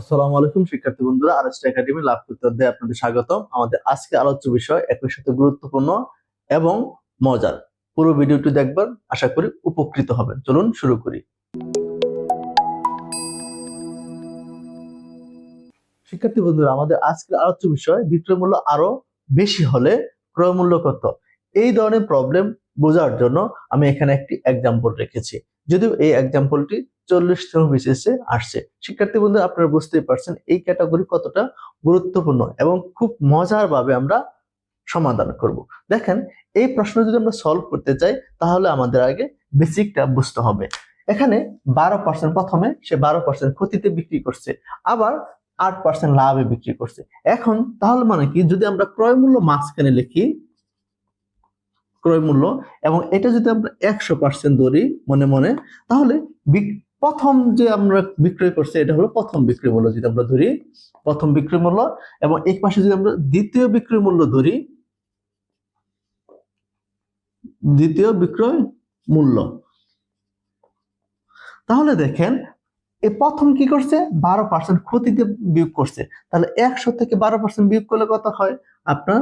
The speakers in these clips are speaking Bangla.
আসসালামু আলাইকুম, শিক্ষার্থী বন্ধুরা। আরএসটি একাডেমি লাভ করতে অধ্যায়ে আপনাদের স্বাগতম। আমাদের আজকে আলোচ্য বিষয় একই সাথে গুরুত্বপূর্ণ এবং মজার। পুরো ভিডিওটি দেখবেন, আশা করি উপকৃত হবেন। চলুন শুরু করি। শিক্ষার্থী বন্ধুরা, আমাদের আজকের আলোচ্য বিষয় বিক্রয় মূল্য আরও বেশি হলে ক্রয় মূল্য কত? এই ধরনের প্রবলেম বোঝার জন্য আমি এখানে একটি এক্সাম্পল রেখেছি। যদিও এই এক্সাম্পলটি চল্লিশ তম বিশেষে আসছে। শিক্ষার্থী বন্ধু আপনারা বুঝতেই পারছেন এই ক্যাটাগরি কতটা গুরুত্বপূর্ণ এবং খুব মজার ভাবে আমরা সমাধান করব। দেখেন, এই প্রশ্ন যদি আমরা সলভ করতে চাই, তাহলে আমাদের আগে বেসিকটা বুঝতে হবে। এখানে বারো পার্সেন্ট প্রথমে, সে বারো পার্সেন্ট ক্ষতিতে বিক্রি করছে, আবার আট পার্সেন্ট লাভে বিক্রি করছে। এখন তাহলে মানে কি? যদি আমরা ক্রয় মূল্য মাঝখানে লিখি, ক্রয় মূল্য, এবং এটা যদি আমরা একশো পার্সেন্ট ধরি মনে মনে, তাহলে প্রথম যে আমরা বিক্রয় করছি, এটা হলো প্রথম বিক্রয় মূল্য যদি আমরা ধরি, প্রথম বিক্রয় মূল্য এবং এক পাশে যদি আমরা দ্বিতীয় বিক্রয় মূল্য ধরি, দ্বিতীয় বিক্রয় মূল্য। তাহলে দেখেন, এ প্রথম কি করছে? বারো পার্সেন্ট ক্ষতিতে বিয়োগ করছে। তাহলে একশো থেকে বারো পার্সেন্ট বিয়োগ করলে কত হয়? আপনার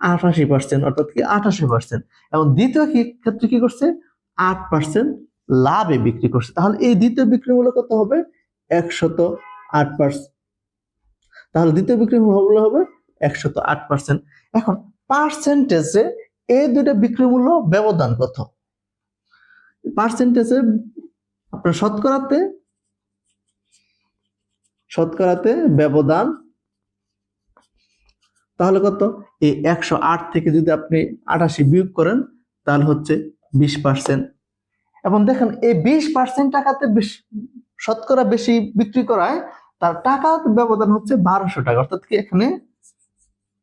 আঠাশি পার্সেন্ট অর্থাৎ কি আঠাশি পার্সেন্ট এবং দ্বিতীয় ক্ষেত্রে কি করছে? আট পার্সেন্ট লাভে বিক্রি করছে। তাহলে এই দ্বিতীয় বিক্রি মূল্য কত হবে? একশত আট পার্সেন্ট তাহলে দ্বিতীয় বিক্রি মূল্য হবে একশত আট পার্সেন্ট এখন পার্সেন্টেজে এই দুইটা বিক্রি মূল্য ব্যবধান কত? পার্সেন্টেজে আপনার শতকরাতে শতকরাতে ব্যবধান, তাহলে কত? এই একশো আট থেকে যদি আপনি আটাশি বিয়োগ করেন, তাহলে হচ্ছে বিশ পার্সেন্ট এবং দেখেন এই বিশ পার্সেন্ট টাকাতে শতকরা বেশি বিক্রি করায়, তার টাকার ব্যবধান হচ্ছে বারোশো টাকা। অর্থাৎ কি এখানে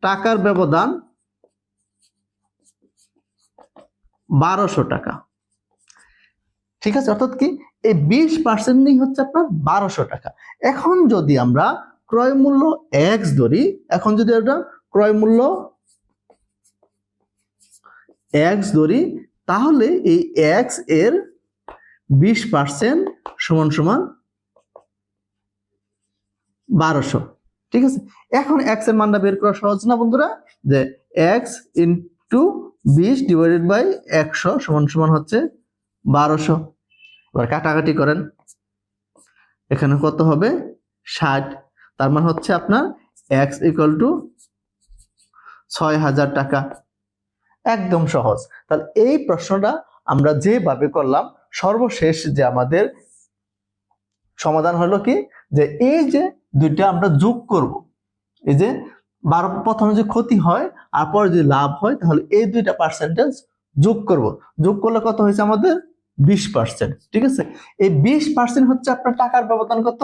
টাকার ব্যবধান বারোশো টাকা। ঠিক আছে? অর্থাৎ কি এই বিশ পার্সেন্টই হচ্ছে আপনার বারোশো টাকা। এখন যদি আমরা ক্রয় মূল্য এক্স ধরি, এখন যদি আমরা ক্রয় মূল্য এক্স ধরি তাহলে এই এক্সের বিশ পার্সেন্ট সমান সমান বারোশো। ঠিক আছে? এখন এক্সের মানটা বের করা সহজ না বন্ধুরা? যে এক্স ইন্টু বিশ ডিভাইডেড বাই একশো সমান সমান হচ্ছে বারোশো। এবার কাটাকাটি করেন। এখানে কত হবে? ষাট। তার মানে হচ্ছে আপনার এক্স ইকুয়াল টু ছয় হাজার টাকা। একদম সহজ। তাহলে এই প্রশ্নটা আমরা যেভাবে করলাম, সর্বশেষ যে আমাদের সমাধান হলো কি? যে এই যে দুইটা আমরা যোগ করব, এই যে বারো, প্রথমে যে ক্ষতি হয় আর পরে যদি লাভ হয়, তাহলে এই দুইটা পার্সেন্টেজ যোগ করব। যোগ করলে কত হয়েছে আমাদের? বিশ পার্সেন্ট ঠিক আছে? এই বিশ পার্সেন্ট হচ্ছে আপনার টাকার ব্যবধান কত?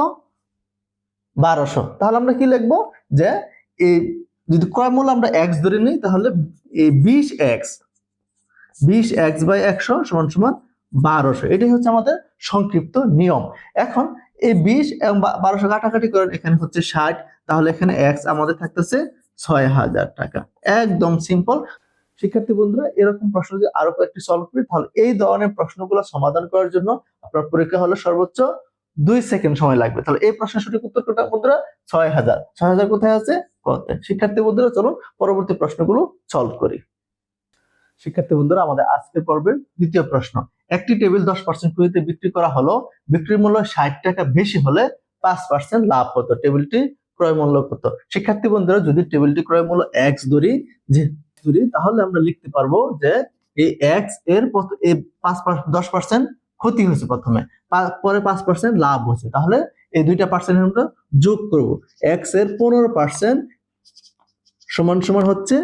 বারোশো। তাহলে আমরা কি লিখব? যে এই যদি ক্রয় মূল্য আমরা এক্স ধরে নিই, তাহলে বিশ এক্স বিশ এক্স বাই একশো সমান সমান বারোশো। এটাই হচ্ছে আমাদের সংক্ষিপ্ত নিয়ম। এখন এই বিশ এবং বারোশো কাটাকাটি করেন, এখানে হচ্ছে ষাট, তাহলে এখানে এক্স আমাদের থাকতেছে ছয় হাজার টাকা। একদম সিম্পল শিক্ষার্থী বন্ধুরা, এরকম প্রশ্ন যদি আরও কয়েকটি সলভ করি, তাহলে এই ধরনের প্রশ্নগুলো সমাধান করার জন্য আপনার পরীক্ষা হলো সর্বোচ্চ দুই সেকেন্ড সময় লাগবে। তাহলে এই প্রশ্নের সঠিক উত্তর কোনটা বন্ধুরা? ছয় হাজার। ছয় হাজার কোথায় আছে? কত শিক্ষার্থী বন্ধুরা, চলুন পরবর্তী প্রশ্নগুলো সলভ করি। শিক্ষার্থী বন্ধুরা, আমাদের আজকের পর্বের দ্বিতীয় প্রশ্ন। একটি টেবিল দশ পার্সেন্ট কুড়িতে বিক্রি করা হলো, বিক্রির মূল্য ষাট টাকা বেশি হলে পাঁচ পার্সেন্ট লাভ হতো। টেবিলটি ক্রয় মূল্য কত? শিক্ষার্থী বন্ধুরা, যদি টেবিলটি ক্রয় মূল্য এক্স ধরি যে ধরি তাহলে আমরা লিখতে পারব যে এই এক্সের পাঁচ দশ পার্সেন্ট ক্ষতি হয়েছে প্রথমে। পরে পাঁচ পার্সেন্ট লাভ হয়েছে। তাহলে এই দুইটা পার্সেন্ট আমরা যোগ করব। এক্সের পনেরো পার্সেন্ট সমান সমান হচ্ছে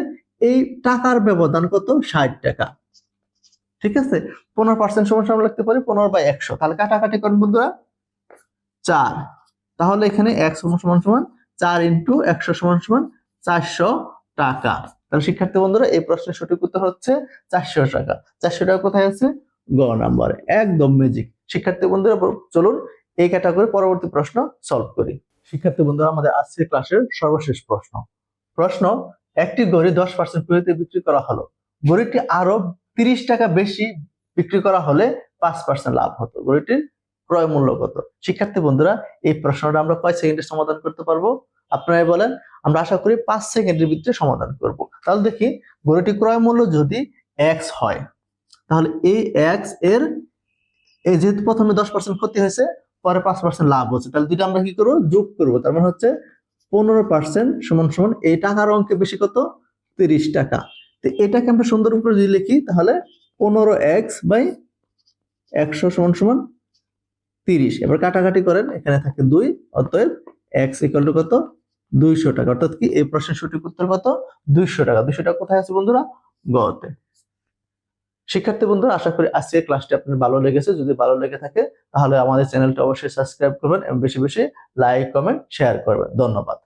এই টাকার ব্যবধান কত? ষাট টাকা। ঠিক আছে? পনেরো পার্সেন্ট সমান সমান লিখতে পারি পনেরো বাই একশো। তাহলে কাটাকাটি করেন বন্ধুরা। চার। তাহলে এখানে এক সমান সমান চার ইন্টু একশো সমান সমান চারশো টাকা। তাহলে শিক্ষার্থী বন্ধুরা, এই প্রশ্নের সঠিক উত্তর হচ্ছে চারশো টাকা। চারশো টাকা কোথায় আছে? গ নাম্বারে। একদম ম্যাজিক শিক্ষার্থী বন্ধুরা, চলুন এই ক্যাটাগরি পরবর্তী প্রশ্ন সলভ করি। শিক্ষার্থী বন্ধুরা, আমাদের আজকের ক্লাসের সর্বশেষ প্রশ্ন। প্রশ্ন, একটি গড়ি দশ পার্সেন্ট কুড়িতে বিক্রি করা হলো। গড়িটি আরও তিরিশ টাকা বেশি বিক্রি করা হলে পাঁচ পার্সেন্ট লাভ হতো। গড়িটির ক্রয় মূল্য কত? শিক্ষার্থী বন্ধুরা, এই প্রশ্নটা আমরা কয় সেকেন্ডে সমাধান করতে পারব? আপনারাই বলেন, আমরা আশা করি পাঁচ সেকেন্ডের ভিতরে সমাধান করব। তাহলে দেখি গরুটি ক্রয় মূল্য যদি এক্স হয়, তাহলে এই এক্সের, এই যেহেতু প্রথমে দশ পার্সেন্ট ক্ষতি হয়েছে পরে পাঁচ পার্সেন্ট লাভ হচ্ছে। তাহলে দুইটা আমরা কি করব? যোগ করব। তার মানে হচ্ছে পনেরো পার্সেন্ট সমান সমান এই টাকার অঙ্কে বেশি কত? তিরিশ টাকা। তো এটাকে আমরা সুন্দর করে যদি লিখি, তাহলে পনেরো এক্স বাই একশো সমান সমান তিরিশ। এবার কাটাকাটি করেন, এখানে থাকে দুই, অতএব এক্স ইকুয়াল টু কত? দুইশো টাকা। অর্থাৎ কি এই প্রশ্নের সঠিক উত্তর কত? দুইশো টাকা। দুইশো টাকা কোথায় আছে বন্ধুরা? গতে। শিক্ষার্থী বন্ধুরা, আশা করি আজকের ক্লাসটি আপনার ভালো লেগেছে। যদি ভালো লেগে থাকে, তাহলে আমাদের চ্যানেলটা অবশ্যই সাবস্ক্রাইব করবেন এবং বেশি বেশি লাইক কমেন্ট শেয়ার করবেন। ধন্যবাদ।